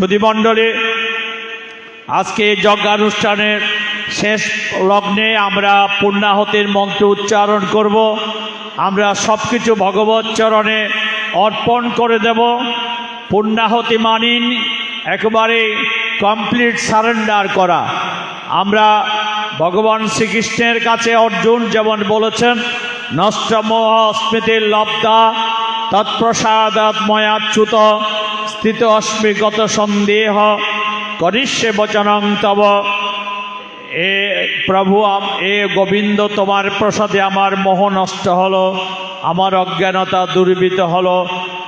সুধীমণ্ডলী আজকে যজ্ঞানুষ্ঠানের শেষ লগ্নে আমরা পূর্ণাহতির মন্ত্র উচ্চারণ করব। আমরা সব কিছু ভগবত চরণে অর্পণ করে দেব। পূর্ণাহতি মানিন, একেবারে কমপ্লিট সারেন্ডার করা। আমরা ভগবান শ্রীকৃষ্ণের কাছে অর্জুন যেমন বলেছেন, নষ্টমোহ স্মৃতির লব্ধা তৎপ্রসাদাত ময়াচ্যুত স্থিত অস্মিগত সন্দেহ, করিষ্যে বচনং তব এ প্রভু এ গোবিন্দ, তোমার প্রসাদে আমার মোহ নষ্ট হলো, আমার অজ্ঞানতা দুর্বৃত হলো,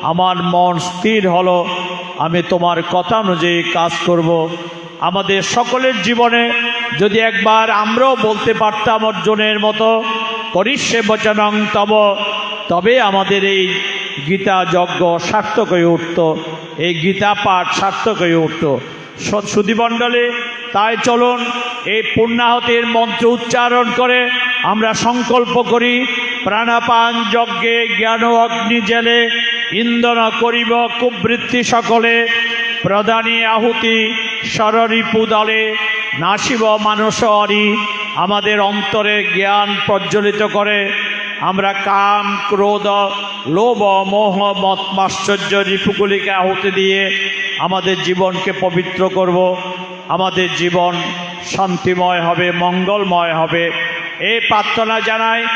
আমার মন স্থির হলো, আমি তোমার কথা অনুযায়ী কাজ করব। আমাদের সকলের জীবনে যদি একবার আমরাও বলতে পারতাম অর্জুনের মতো, করিষ্যে বচনং তব, তবে আমাদের এই গীতা যজ্ঞ সার্থক হয়ে উঠত এই গীতা পাঠ সার্থক হয়ে উঠত। সুদীমণ্ডলে তাই চলুন এই পূর্ণাহতির মন্ত্র উচ্চারণ করে আমরা সংকল্প করি, প্রাণাপান যজ্ঞে জ্ঞান অগ্নি জেলে ইন্ধন করিব কুবৃত্তি সকলে, প্রদানী আহুতি সররি পুদলে, নাসিব মানুষ অরি আমাদের অন্তরে জ্ঞান প্রজ্বলিত করে। আমরা কাম, ক্রোধ, লোভ, মোহ, মত মাশ্চর্য রিপুগুলিকে আহুতি দিয়ে আমাদের জীবনকে পবিত্র করব। আমাদের জীবন শান্তিময় হবে, মঙ্গলময় হবে। এই প্রার্থনা জানাই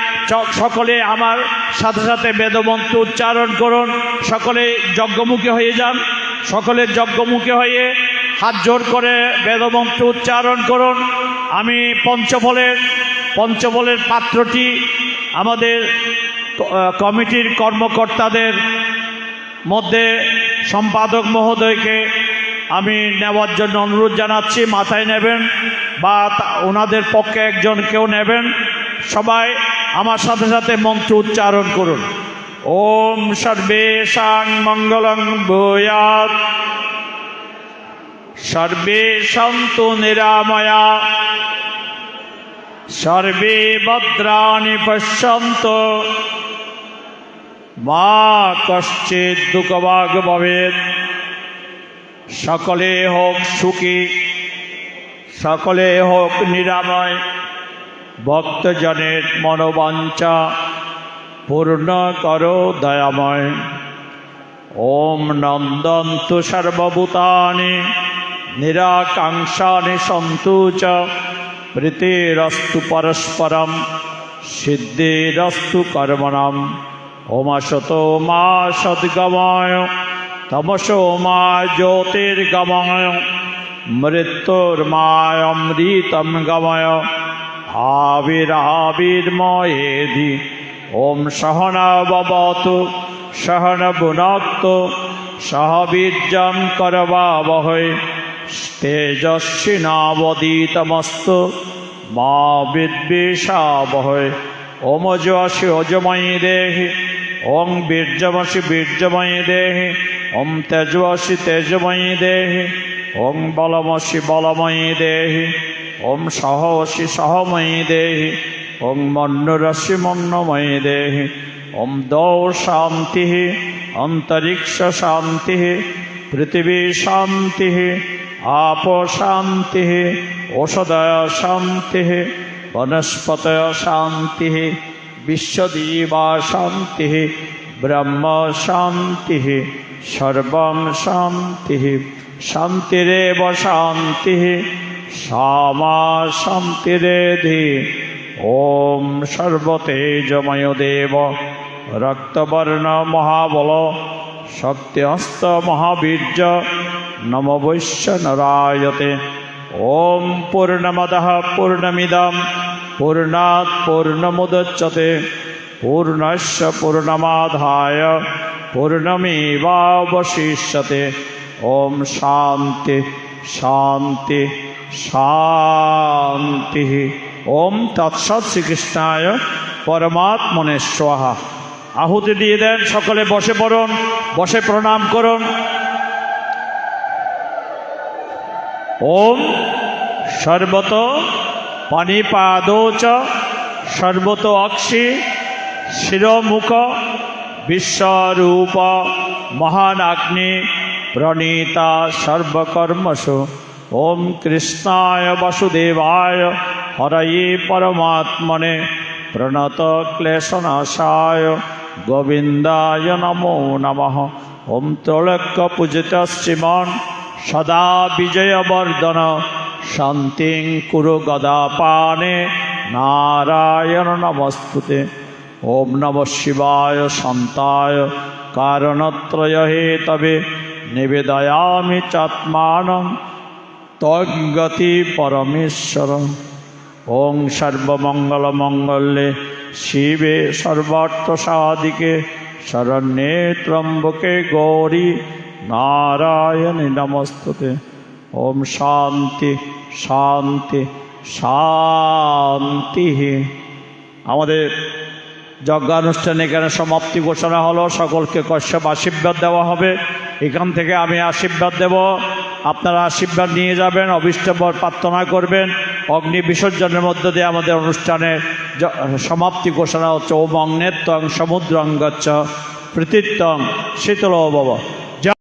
সকলে আমার সাথে সাথে বেদমন্ত্র উচ্চারণ করুন। সকলে যজ্ঞমুখী হয়ে যান। সকলে যজ্ঞমুখী হয়ে হাত জোর করে বেদমন্ত্র উচ্চারণ করুন। আমি পঞ্চফলের পঞ্চফলের পাত্রটি আমাদের কমিটির কর্মকর্তাদের মধ্যে সম্পাদক মহোদয়কে আমি নেওয়ার জন্য অনুরোধ জানাচ্ছি, মাথায় নেবেন বা ওনাদের পক্ষে একজন কেউ নেবেন। সবাই আমার সাথে সাথে মন্ত্র উচ্চারণ করুন। ওম সর্বেশাং মঙ্গলং ভূয়াৎ। সর্বে সন্তু নিরাময়া। সর্বে ভদ্রাণি পশ্যন্ত। মা কশ্চিৎ দুঃখভাগ ভবেত সকলে হোক সুখী, সকলে হোক নিরাময়। ভক্তজনের মনোবাঞ্ছা পূর্ণ করো দয়াময়। ওম নন্দন্তু সর্বভূতানি। নিরাকাঙ্ক্ষানি সন্তু চ। প্রীতিরস্তু পরস্পরম, সিদ্ধিরস্তু কর্মণম। ওমাশত মা সদ্গময়, তমসো মা জ্যোতির্গময়, মৃত্যুর্মায় অমৃতম গময়। আবিরাবির্ময়েধি ওম সহনা ববতু সহন ভুনক্তু, সহ বীর্যম করবাবহৈ তেজস্বিনাবদীতমস্তু মা বিদ্বেষাবহৈ ওম যশি অজময়ী দেহি। ওম বীর্যমসি বীর্যময়ী দেহি। ওম তেজস্বি তেজময়ী দেহি। ওম বলমসি বলময়ী দেহি। ওম সহসি সহময়ী দেহি। ওম মন্নুরসি মন্নময়ী দেহি। ওম দৌ শান্তি, অন্তরিক্ষ শান্তি, পৃথিবী শান্তি। আপ শান্তি ঔষধয় শান্তি বনস্পতয় শান্তি বিশ্বদীবা শান্তি ব্রহ্ম শান্তি সর্বম শান্তি শান্তিরেব শান্তি সামা শান্তিরেধি। ওম সর্বতেজময় দেব। রক্তবর্ণ মহাবল। শক্তিহস্ত মহাবীর্য। নম বৈশ্য নরায়তে ওম পূর্ণমদ পূর্ণমিদম পূর্ণাৎ পূর্ণমুদচ্যতে পূর্ণস্য পূর্ণমাধায় পূর্ণমেবাবশিষ্যতে ওম শান্তি শান্তি শান্তি ওম তৎসৎ শ্রীকৃষ্ণায় পরমাত্মনে স্বাহা আহুতি দিয়ে দেন, সকলে বসে পড়ুন, বসে প্রণাম করুন। ওম সর্বত পানিপাদৌচ সর্বত অক্ষি শিরমুখ, বিশ্বরূপ, মহান অগ্নি প্রণীতা সর্বকর্মসু। ওম কৃষ্ণায় বাসুদেবায়, হরয়ে পরমাত্মনে প্রণত ক্লেশনাশায়, গোবিন্দায় নমো নমঃ। ওম ত্রৈলোক্য পূজিত শ্রীমন সদা বিজয়বর্ধন। শান্তিং কুরু গদাপানে নারায়ণ নমস্তুতে। ওম নম শিবায় শান্তায় কারণত্রয় হে তবে নিবেদয়ামি চাত্মানং তদ্গতি পরমেশ্বর। ওং সর্বমঙ্গলমঙ্গলে শিবে সর্বার্থ সাধিকে শরণ্যে ত্রম্বকে গৌরী নারায়ণী নমস্তুতে। ওম শান্তি শান্তি শান্তি। আমাদের যজ্ঞানুষ্ঠান এখানে সমাপ্তি ঘোষণা হলো। সকলকে কশ্যপ আশীর্বাদ দেওয়া হবে। এখান থেকে আমি আশীর্বাদ দেব। আপনারা আশীর্বাদ নিয়ে যাবেন অভিষ্টবর প্রার্থনা করবেন। অগ্নি বিসর্জনের মধ্য দিয়ে আমাদের অনুষ্ঠানের সমাপ্তি ঘোষণা হচ্ছে। ওম অগ্নেত্তং সমুদ্রং গচ্ছ। প্রীতিত্বং শীতল বাবা